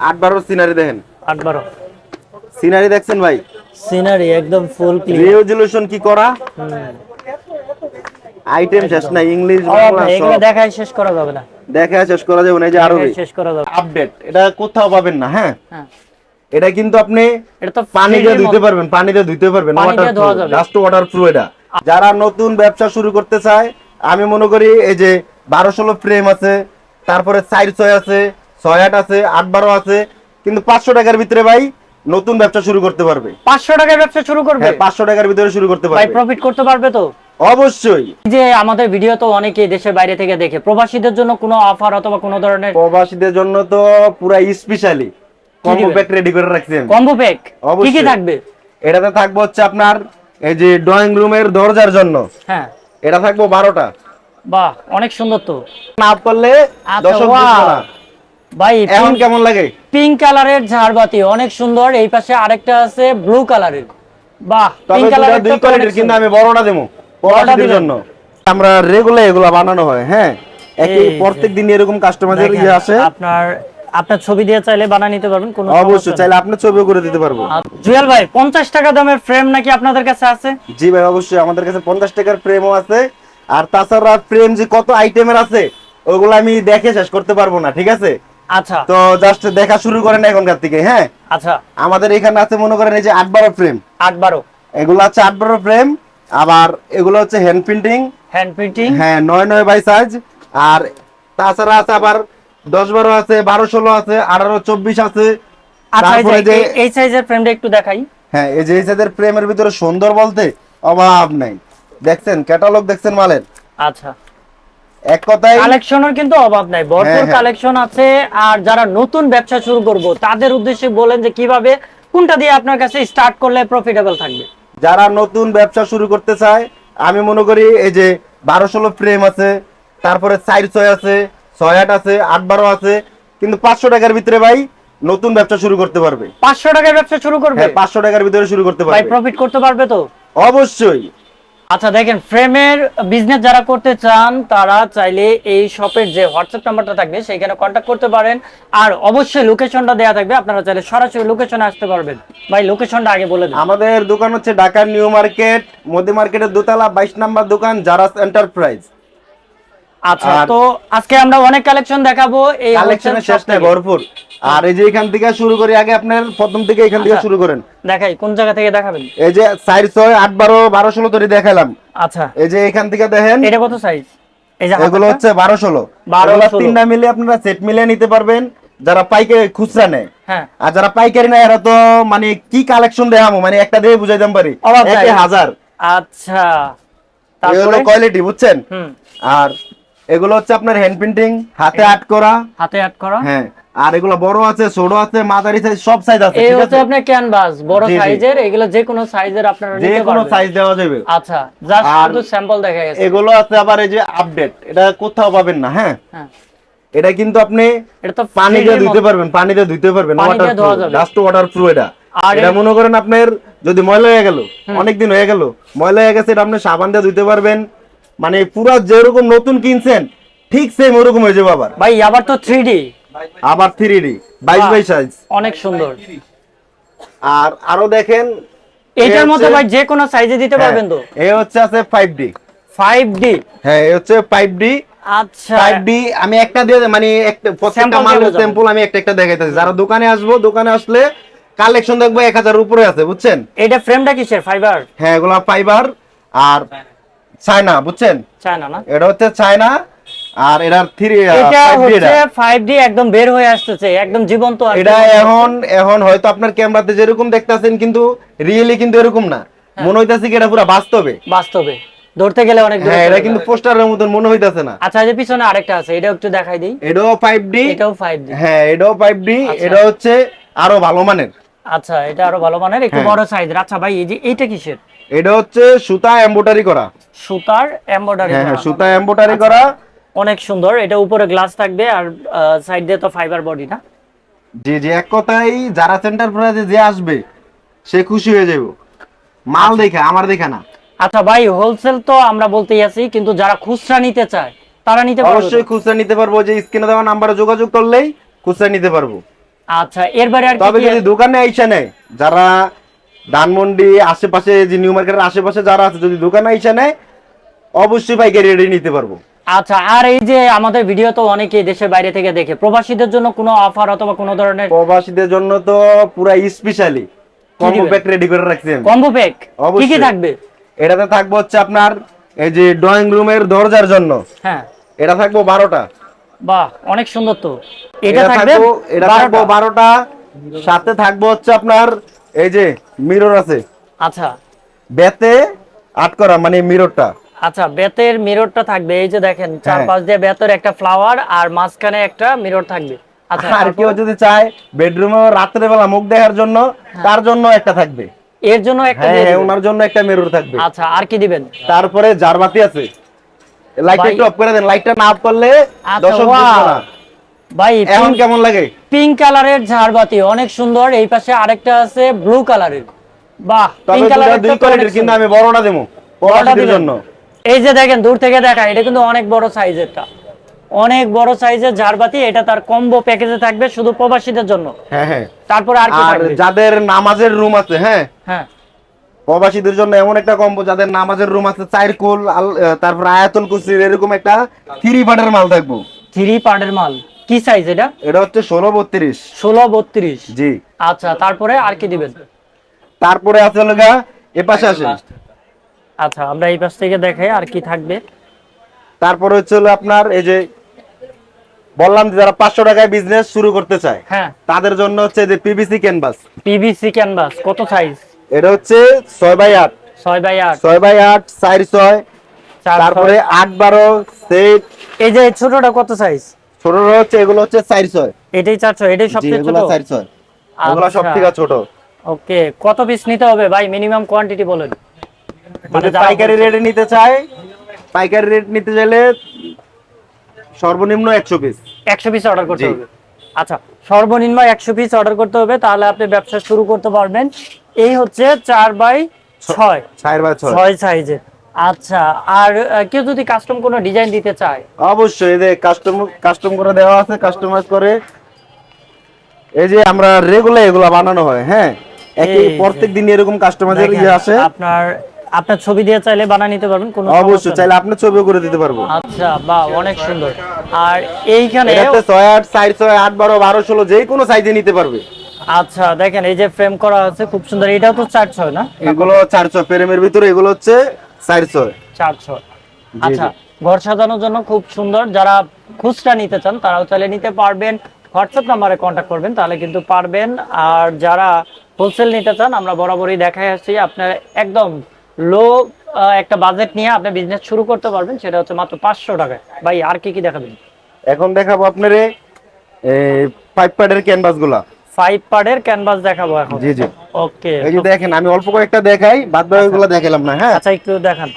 আট বারো সিনারি দেখেন? আট বারো সিনারি দেখছেন ভাই? সিনারি একদম ফুল ক্লিয়ার কি করা? আইটেম শেষ না ইংলিশ বাংলা এগুলো সব। শেষ করা যাবে না। দেখা শেষ করা যাবে না এই যে আরবি শেষ করা যাবে। আপডেট এটা কোথাও পাবেন না হ্যাঁ? হ্যাঁ। এটা কিন্তু আপনি এটা তো পানি দিয়ে ধুতে পারবেন পানি দিয়ে ধুতে পারবেন ওয়াটার ধোয়া ওয়াটার প্রুফ এটা। যারা নতুন ব্যবসা শুরু করতে চায় আমি মনে করি এই যে বারো ষোলো ফ্রেম আছে তারপরে সাইড ছয় আছে ছয় আট আছে আট বারো আছে কিন্তু পাঁচশো টাকার ভিতরে ভাই নতুন ব্যবসা শুরু করতে পারবে। পাঁচশো টাকায় ব্যবসা শুরু করবে? হ্যাঁ পাঁচশো টাকার ভিতরে শুরু করতে পারবে। প্রফিট করতে পারবে তো? অবশ্যই। যে আমাদের ভিডিও তো অনেকেই দেশের বাইরে থেকে দেখে। প্রবাসীদের জন্য কোনো অফার অথবা কোনো ধরনের প্রবাসীদের জন্য তো পুরা স্পেশালি কম্বো প্যাক রেডি করে রাখছি আমি। কম্বো প্যাক কি কি থাকবে? এটাতে থাকবে হচ্ছে আপনার এই যে ড্রয়িং রুমের দরজার জন্য। হ্যাঁ। এটা থাকব বারোটা। বাহ অনেক সুন্দর তো। না করলে আচ্ছা, ভাই এখন কেমন লাগে? পিঙ্ক কালারের ঝাড়বাতি অনেক সুন্দর। এই পাশে আরেকটা আছে ব্লু কালারের বাহ পিঙ্ক কালারের দুই কোয়ালিটির কিন্তু আমি বড়টা দেবো দিবেন? জন্য। আমরা রেগুলার এগুলা বানানো হয় হ্যাঁ? একই এই প্রত্যেক দিন এরকম কাস্টমারদের ইয়ে আসে। আপনার আপনার ছবি দিয়ে চাইলে বানিয়ে নিতে পারবেন কোনো অবশ্যই চাইলে আপনার ছবিও করে দিতে পারব। জুয়েল ভাই পঞ্চাশ টাকা দামের ফ্রেম নাকি আপনাদের কাছে আছে? জি ভাই অবশ্যই আমাদের কাছে পঞ্চাশ টাকার ফ্রেমও আছে। আর তাছাড়া ফ্রেম যে কত আইটেমের আছে ওগুলো আমি দেখে শেষ করতে পারব না ঠিক আছে? আচ্ছা। তো জাস্ট দেখা শুরু করেন এখনকার থেকে হ্যাঁ? আচ্ছা। আমাদের এখানে আছে মনে করেন এই যে আট বারো ফ্রেম আট বারো। এগুলো আট বারো ফ্রেম আবার এগুলো হচ্ছে হ্যান্ড প্রিন্টিং হ্যান্ড প্রিন্টিং হ্যাঁ নয় নয় বাই সাইজ আর তাছাড়া আছে আবার দশ বারো আছে বারো ষোলো আছে আঠারো চব্বিশ আছে। আচ্ছা এই সাইজের ফ্রেমটা একটু দেখাই। হ্যাঁ এই যে এই সাইজের ফ্রেমের ভিতরে সুন্দর বলতে অভাব নাই। দেখছেন? ক্যাটালগ দেখছেন মালের? আচ্ছা। এক কথায় কালেকশনের কিন্তু অভাব নাই। ভরপুর হ্যাঁ, হ্যাঁ। কালেকশন আছে আর যারা নতুন ব্যবসা শুরু করব তাদের উদ্দেশ্যে বলেন যে কীভাবে কোনটা দিয়ে আপনার কাছে স্টার্ট করলে প্রফিটেবল থাকবে? যারা নতুন ব্যবসা শুরু করতে চায় আমি মনে করি এই যে বারো ষোলো ফ্রেম আছে তারপরে সাইড ছয় আছে ছয় আট আছে আট বারো আছে কিন্তু পাঁচশো টাকার ভিতরে ভাই নতুন ব্যবসা শুরু করতে পারবে। পাঁচশো টাকায় ব্যবসা শুরু করবে? হ্যাঁ পাঁচশো টাকার ভিতরে শুরু করতে পারবে। প্রফিট করতে পারবে তো? অবশ্যই। আচ্ছা দেখেন ফ্রেমের বিজনেস যারা করতে চান, তারা চাইলে এই শপের যে হোয়াটসঅ্যাপ নাম্বারটা থাকবে, সেইখানে কন্ট্যাক্ট করতে পারেন। আর অবশ্যই লোকেশনটা দেওয়া থাকবে, আপনারা চাইলে সরাসরি লোকেশনে আসতে পারবেন। ভাই লোকেশনটা আগে বলে দিন। আমাদের দোকান হচ্ছে ঢাকার নিউ মার্কেট মোদি মার্কেটের দোতলা, বাইশ নাম্বার দোকান, জারাস এন্টারপ্রাইজ আচ্ছা তো আজকে আমরা অনেক কালেকশন দেখাবো এই কালেকশনের শেষ নাই ভরপুর। আর এই যে এখান থেকে শুরু করি আগে আপনার প্রথম থেকে এখান থেকে আচ্ছা। শুরু করেন। দেখাই কোন জায়গা থেকে দেখাবেন? এই যে সাইড ছয় আট বারো বারো ষোলো তৈরি দেখালাম। আচ্ছা। এই যে এখান থেকে দেখেন এটা কত সাইজ এই যে এগুলো হচ্ছে বারো ষোলো। 12, 16 তিনটা মিলে আপনারা সেট মিলে নিতে পারবেন যারা পাইকারি খুচরা নেয়। হ্যাঁ। আর যারা পাইকারি নেয় এরা তো মানে কি কালেকশন দেখামো মানে একটা দিয়ে পারি। অবাক একে যায়। হাজার। আচ্ছা তারপরে? কোয়ালিটি বুঝছেন? হুম। আর এগুলো হচ্ছে আপনার হ্যান্ড প্রিন্টিং হাতে আর্ট করা। হাতে আট করা। হ্যাঁ আর এগুলো বড় আছে ছোট আছে মাঝারি সাইজ সব সাইজ আছে এই হচ্ছে আপনার ক্যানভাস বড়। সাইজের এগুলো যে কোনো সাইজের আপনারা যে নিতে কোনো সাইজ দেওয়া যাবে। আচ্ছা জাস্ট শুধু স্যাম্পল দেখা গেছে। এগুলো আছে আবার এই যে আপডেট এটা কোথাও পাবেন না হ্যাঁ? হ্যাঁ। এটা কিন্তু আপনি এটা তো পানি 3D দিয়ে ধুতে পারবেন পানি দিয়ে ধুতে পারবেন ওয়াটার যাবে। ডাস্ট ওয়াটার প্রুফ এটা এটা মনে করেন আপনার যদি ময়লা হয়ে গেল অনেকদিন হয়ে গেল ময়লা হয়ে গেছে এটা আপনি সাবান দিয়ে ধুতে পারবেন মানে পুরো যেরকম নতুন কিনছেন ঠিক সেম ওরকম হয়ে যাবে আবার। ভাই আবার তো থ্রি ডি আবার থ্রি ডি বাইশ। By size. অনেক সুন্দর। আর আরও দেখেন এটার মধ্যে ভাই যে কোনো সাইজে দিতে পারবেন তো? হ্যাঁ, এ হচ্ছে আছে ফাইভ ডি ফাইভ ডি হ্যাঁ এ হচ্ছে ফাইভ ডি আচ্ছা। ফাইভ ডি আমি একটা দিয়ে মানে একটা প্রত্যেকটা যাব। স্যাম্পল আমি একটা একটা দেখাইতেছি। যারা দোকানে আসব দোকানে আসলে কালেকশন দেখব এক হাজার উপরে আছে বুঝছেন? এটা ফ্রেমটা কিসের? ফাইবার হ্যাঁ এগুলা ফাইবার আর চায়না বুঝছেন? চায়না না? এটা হচ্ছে চায়না আর এটার থ্রি এটা হচ্ছে ফাইভ ডি একদম বের হয়ে আসতেছে একদম জীবন্ত এটা এখন এখন হয়তো আপনার ক্যামেরাতে যেরকম দেখতাছেন কিন্তু রিয়েলি কিন্তু এরকম না। হ্যাঁ। মনে হইতাছে কি এটা পুরো বাস্তবে। বাস্তবে। ধরতে গেলে অনেক দূরে হ্যাঁ এটা কিন্তু পোস্টারের মতন মনে হইতাছে না। আচ্ছা এই যে পিছনে আরেকটা আছে এটা একটু দেখাই দেই। এটাও ফাইভ ডি এটাও ফাইভ ডি হ্যাঁ এটাও ফাইভ ডি আচ্ছা। এটা হচ্ছে আরও ভালো মানের। আচ্ছা এটা আরও ভালো মানের একটু হ্যাঁ। বড় সাইজের আচ্ছা ভাই এই যে এইটা কিসের? এটা হচ্ছে সুতা এমব্রয়ডারি করা। সুতার এমব্রয়ডারি হ্যাঁ হ্যাঁ সুতা এমব্রয়ডারি করা। অনেক সুন্দর। এটা উপরে গ্লাস থাকবে আর সাইড দিয়ে তো ফাইবার বডি না? যে যে এক কথাই যারা সেন্টার প্রাইজে যে আসবে সে খুশি হয়ে যাবে মাল দেখা আমার দেখা না। আচ্ছা ভাই হোলসেল তো আমরা বলতেই আছি কিন্তু যারা খুচরা নিতে চায় তারা নিতে পারবে অবশ্যই খুচরা নিতে পারব। যে স্ক্রিনে দেওয়া নাম্বারে যোগাযোগ করলেই খুচরা নিতে পারব। আচ্ছা এর বাইরে আর তবে যদি দোকানে আইসা নেয় যারা ধানমন্ডি আশেপাশে যে নিউ মার্কেটের আশেপাশে যারা আছে যদি দোকানে আইসা নেয় অবশ্যই পাইকারি রেডি নিতে পারব। আচ্ছা আর এই যে আমাদের ভিডিও তো অনেকেই দেশের বাইরে থেকে দেখে প্রবাসীদের জন্য কোনো অফার অথবা কোনো ধরনের প্রবাসীদের জন্য তো পুরা স্পেশালি কম্বো প্যাক রেডি করে রাখছি আমি। কম্বো প্যাক কি কি থাকবে? এটাতে থাকব হচ্ছে আপনার এই যে ড্রয়িং রুমের দরজার জন্য। হ্যাঁ। এটা থাকব বারোটা। বাহ অনেক সুন্দর তো। এটা থাকবে এটা থাকব 12টা। বারোটা। সাথে থাকব হচ্ছে আপনার এই যে মিরর আছে। আচ্ছা। বেতে আট করা মানে মিররটা। আচ্ছা বেতের মিররটা থাকবে এই যে দেখেন চার হ্যাঁ। পাঁচ দিয়ে বেতের একটা ফ্লাওয়ার আর মাঝখানে একটা মিরর থাকবে। আচ্ছা আর কেউ যদি চায় বেডরুমে রাত্রে বেলা মুখ দেখার জন্য তার জন্য একটা থাকবে। এর জন্য একটা হ্যাঁ হ্যাঁ। ওনার জন্য একটা মিরর থাকবে। আচ্ছা আর কি দিবেন? তারপরে জারবাতি আছে। লাইটটা একটু অফ করে দেন লাইটটা না অফ করলে আচ্ছা, দর্শক বুঝবে না। ভাই এখন কেমন লাগে? পিঙ্ক কালারের ঝাড়বাতি অনেক সুন্দর। এই পাশে আরেকটা আছে ব্লু কালারের বাহ পিঙ্ক কালারের দুই কোয়ালিটির কিন্তু আমি বড়টা দেবো প্রবাসীদের জন্য। এই যে দেখেন দূর থেকে দেখা এটা কিন্তু অনেক বড় সাইজেরটা। অনেক বড় সাইজের ঝাড়বাতি এটা তার কম্বো প্যাকেজে থাকবে শুধু প্রবাসীদের জন্য। হ্যাঁ হ্যাঁ। তারপর আর কি থাকবে? যাদের নামাজের রুম আছে হ্যাঁ? হ্যাঁ। প্রবাসীদের জন্য এমন একটা কম্বো যাদের নামাজের রুম আছে চার কুল তারপর আয়াতুল কুসির এরকম একটা থ্রি পার্টের মাল থাকব। থ্রি পার্টের মাল। কি সাইজ এটা? এটা হচ্ছে ষোলো বত্রিশ। ষোলো বত্রিশ? জি। আচ্ছা তারপরে আর কি দিবেন? তারপরে আছে হলো গা এ পাশে আসে আচ্ছা আমরা এই পাশ থেকে দেখাই আর কি থাকবে। তারপরে হচ্ছে হলো আপনার এই যে বললাম যে যারা পাঁচশো টাকায় বিজনেস শুরু করতে চায় হ্যাঁ। তাদের জন্য হচ্ছে যে পিভিসি ক্যানভাস পিভিসি ক্যানভাস কত সাইজ এটা হচ্ছে ছয় বাই আট। ছয় বাই আট। ছয় বাই আট চার ছয়। তারপরে আট বারো সেট এই যে ছোটটা কত সাইজ ছোট হচ্ছে এগুলো হচ্ছে চার ছয়। এটাই চারশো এটাই সবচেয়ে ছোট এগুলো চার ছয়। এগুলো সব আচ্ছা। থেকে ছোট। ওকে কত পিস নিতে হবে? ভাই মিনিমাম কোয়ান্টিটি বলেন। মানে পাইকারি বলছে- রেটে নিতে চায় পাইকারি রেট নিতে চাইলে সর্বনিম্ন একশো পিস একশো পিস অর্ডার করতে। হবে। আচ্ছা সর্বনিম্ন একশো পিস অর্ডার করতে হবে তাহলে আপনি ব্যবসা শুরু করতে পারবেন। এই হচ্ছে চার বাই ছয়। চার বাই ছয়। ছয় সাইজের আচ্ছা আর কেউ যদি কাস্টম কোনো ডিজাইন দিতে চায়? অবশ্যই এই যে কাস্টম কাস্টম করে দেওয়া আছে কাস্টমাইজ করে। এই যে আমরা রেগুলার এগুলা বানানো হয় হ্যাঁ? একই প্রত্যেক দিন এরকম কাস্টমাইজের ইয়ে আসে। আপনার আপনার ছবি দিয়ে চাইলে বানিয়ে নিতে পারবেন কোনো অবশ্যই চাইলে আপনি ছবিও করে দিতে পারব। আচ্ছা বাহ অনেক সুন্দর। আর এইখানে এটাতে ছয় আট চার ছয় আট বারো বারো ষোলো যে কোনো সাইজে নিতে পারবে। আচ্ছা দেখেন এই যে ফ্রেম করা আছে খুব সুন্দর। এটাও তো চার ছয় না? এগুলো চার ছয় প্রেমের ভিতরে এগুলো হচ্ছে চার ছয় চার ছয় জি, আচ্ছা ঘর সাজানোর জন্য খুব সুন্দর। যারা খুচরা নিতে চান তারাও চাইলে নিতে পারবেন। হোয়াটসঅ্যাপ নাম্বারে কন্ট্যাক্ট করবেন তাহলে কিন্তু পারবেন। আর যারা হোলসেল নিতে চান আমরা বরাবরই দেখাই আসছি। আপনার একদম লো একটা বাজেট নিয়ে আপনি বিজনেস শুরু করতে পারবেন। সেটা হচ্ছে মাত্র পাঁচশো টাকায়। ভাই আর কি কি দেখাবেন? এখন দেখাবো আপনার পাইপ প্যাডের ক্যানভাসগুলা। ফাইভ পার্টের ক্যানভাস দেখাবো এখন। জি জি। ওকে এই যে দেখেন আমি অল্প কয়েকটা দেখাই বাদ বাকি গুলো দেখালাম না হ্যাঁ? আচ্ছা একটু দেখান।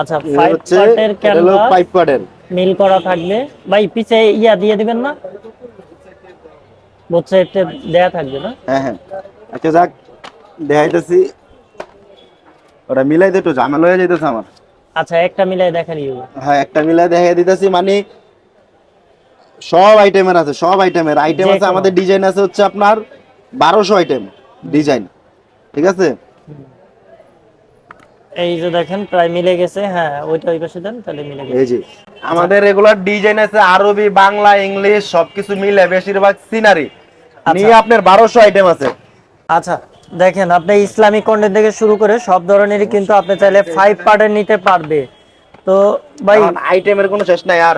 আচ্ছা ফাইভ পার্টের এটা ক্যানভাস পাইপ প্যাডের মিল করা থাকবে। ভাই পিছে ইয়া দিয়ে দিবেন না? বোথ সাইডে দেয়া থাকবে না? হ্যাঁ হ্যাঁ। আচ্ছা যাক দেখাইতেছি। ওটা মিলাই তো একটু ঝামেলা হয়ে যাইতেছে আমার। আচ্ছা একটা মিলাই দেখালি হ্যাঁ একটা মিলাই দেখাই দিতেছি মানে সব আইটেমের আছে সব আইটেমের আইটেম আছে আমাদের ডিজাইন আছে হচ্ছে আপনার বারোশো আইটেম ডিজাইন ঠিক আছে? এই যে দেখেন প্রায় মিলে গেছে হ্যাঁ ওইটা ওই পাশে দেন তাহলে মিলে গেছে। এই যে। আমাদের রেগুলার ডিজাইন আছে আরবি বাংলা ইংলিশ সবকিছু মিলে বেশিরভাগ সিনারি নিয়ে আপনার বারোশো আইটেম আছে। আচ্ছা। দেখেন আপনি ইসলামিক কন্টেন্ট থেকে শুরু করে সব ধরনেরই কিন্তু আপনি চাইলে ফাইভ পার্টের নিতে পারবে। তো ভাই আইটেমের কোনো শেষ নাই। আর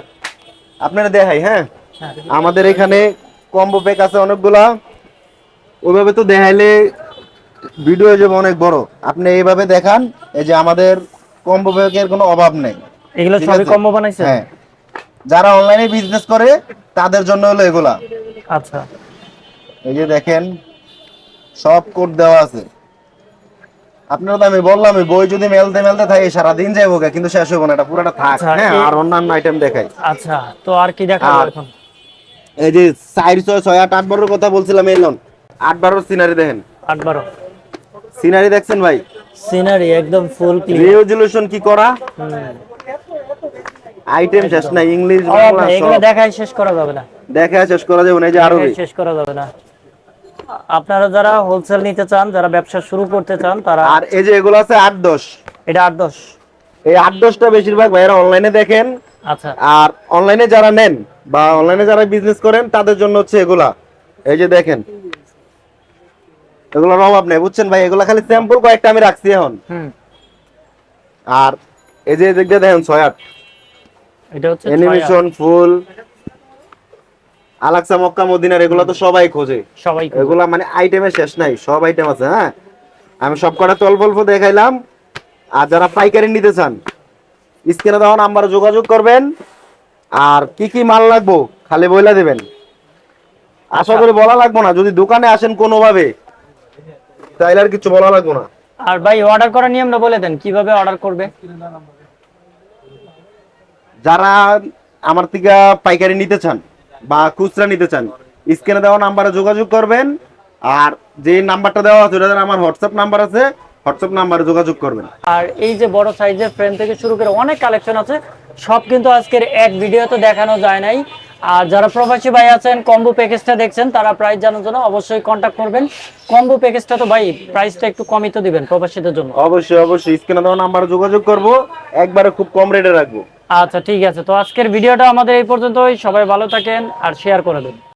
আপনারা দেখাই হ্যাঁ? হ্যাঁ। আমাদের এখানে কম্বো প্যাক আছে অনেকগুলা। ওইভাবে তো দেখাইলে ভিডিও যাবে অনেক বড়। আপনি এইভাবে দেখান এই যে আমাদের কম্বো প্যাকের কোনো অভাব নেই। এগুলো সবই? কম্বো বানাইছে? হ্যাঁ। যারা অনলাইনে বিজনেস করে তাদের জন্য হলো এগুলা। আচ্ছা। এই যে দেখেন সব কোড দেওয়া আছে। আপনারা তো আমি বললাম বই যদি মেলতে মেলতে থাকে সারাদিন যাইবো কিন্তু শেষ হইব না এটা পুরোটা থাক। আচ্ছা, হ্যাঁ আর অন্যান্য আইটেম দেখাই। আচ্ছা তো আর কি দেখাবো এখন? এই যে চার ছয় ছয় আট আট বারোর কথা বলছিলাম এলন আট বারোর সিনারি দেখেন। আট বারো। সিনারি দেখছেন ভাই? সিনারি একদম ফুল ক্লিয়ার রেজলিউশন কি করা? আইটেম শেষ না ইংলিশ বাংলা এগুলো দেখাই শেষ করা যাবে না। দেখা শেষ করা যাবে না এই যে আরবি। শেষ করা যাবে না। আপনারা যারা হোলসেল নিতে চান যারা ব্যবসা শুরু করতে চান তারা আর এই যে এগুলো আছে আট দশ। এটা আট দশ। এই আট দশটা বেশিরভাগ ভাইয়েরা অনলাইনে দেখেন। আচ্ছা। আর অনলাইনে যারা নেন বা অনলাইনে যারা বিজনেস করেন তাদের জন্য হচ্ছে এগুলা। এই যে দেখেন। এগুলোর অভাব নেই বুঝছেন ভাই? এগুলা খালি স্যাম্পল কয়েকটা আমি রাখছি এখন। হুম। আর এই যে দিয়ে দেখেন ছয় আট। এটা হচ্ছে। অ্যানিমেশন ফুল আলাক্সা মক্কা মদিনার এগুলো তো সবাই খোঁজে। সবাই। এগুলা মানে আইটেমে শেষ নাই সব আইটেম আছে হ্যাঁ? আমি সব কটা অল্প অল্প দেখাইলাম। আর যারা পাইকারি নিতে চান স্ক্রিনে দেওয়া নাম্বারে যোগাযোগ করবেন। আর কি কি মাল লাগবো খালি বইলা দেবেন। আশা করি বলা লাগবো না যদি দোকানে আসেন কোনোভাবে তাইলে আর কিছু বলা লাগবো না। আর ভাই অর্ডার করার নিয়মটা বলে দেন কীভাবে অর্ডার করবে? যারা আমার থেকে পাইকারি নিতে চান বা খুচরা নিতে চান স্ক্রিনে দেওয়া নাম্বারে যোগাযোগ করবেন আর যে নাম্বারটা দেওয়া আছে ওটা আমার হোয়াটসঅ্যাপ নাম্বার আছে হোয়াটসঅ্যাপ নাম্বারে যোগাযোগ করবেন। আর এই যে বড় সাইজের ফ্রেম থেকে শুরু করে অনেক কালেকশন আছে সব কিন্তু আজকের এক ভিডিওতে দেখানো যায় নাই। আর যারা প্রবাসী ভাই আছেন কম্বো প্যাকেজটা দেখছেন তারা প্রাইস জানার জন্য অবশ্যই কন্ট্যাক্ট করবেন। কম্বো প্যাকেজটা তো ভাই প্রাইসটা একটু কমই তো দিবেন প্রবাসীদের জন্য। অবশ্যই অবশ্যই স্ক্রিনে দেওয়া নাম্বারে যোগাযোগ করব একবারে খুব কম রেটে রাখব। আচ্ছা ঠিক আছে। তো আজকের ভিডিওটা আমাদের এই পর্যন্তই। সবাই ভালো থাকেন আর শেয়ার করে দেন।